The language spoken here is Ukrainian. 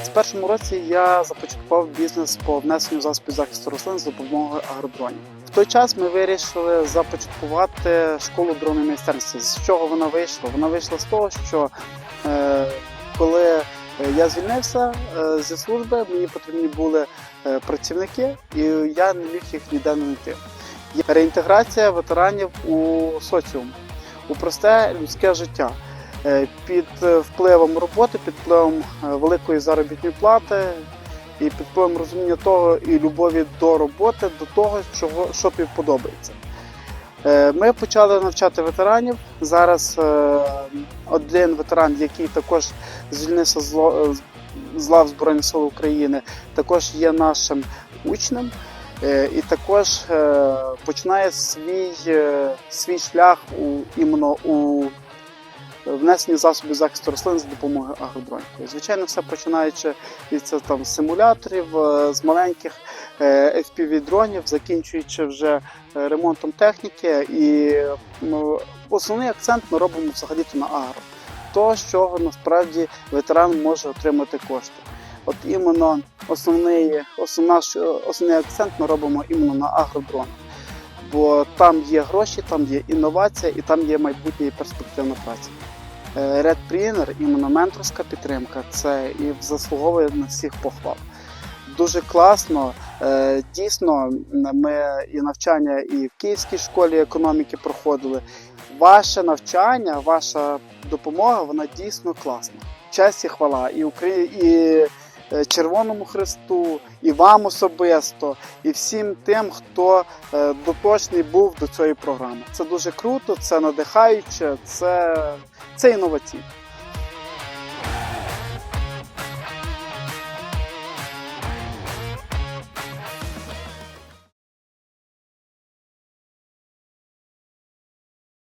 2021 році я започаткував бізнес по внесенню засобів захисту рослин з допомогою агродронів. В той час ми вирішили започаткувати школу дронної майстерності. З чого вона вийшла? Вона вийшла з того, що е, коли е, я звільнився е, зі служби, мені потрібні були е, працівники, і я не міг їх ніде не знайти. Реінтеграція ветеранів у соціум, у просте людське життя. Е, Під е, впливом роботи, під впливом е, великої заробітної плати і під впливом розуміння того і любові до роботи, до того, чого, що тобі подобається. Ми почали навчати ветеранів. Зараз один ветеран, який також звільнився з лав Збройних сил України, також є нашим учнем. І також починає свій, свій шлях у іменно у внесенні засобів захисту рослин з допомогою агродронів. Звичайно, все починаючи від там, симуляторів, е, з маленьких е, FPV-дронів, закінчуючи вже е, ремонтом техніки. І ну, основний акцент ми робимо взагалі-то на агро. То, з чого насправді ветеран може отримати кошти. От іменно основний, основна, основний акцент ми робимо іменно на агродрон. Бо там є гроші, там є інновація і там є майбутнє і перспективна праця. Е, Red Trainer, іменно менторська підтримка, це і заслуговує на всіх похвал. Дуже класно. Е, Дійсно, ми і навчання і в Київській школі економіки проходили. Ваше навчання, ваша допомога, вона дійсно класна. Честь і хвала і Украї... і е, Червоному Христу, і вам особисто, і всім тим, хто е, доточний був до цієї програми. Це дуже круто, це надихаюче, це, це інноваційно.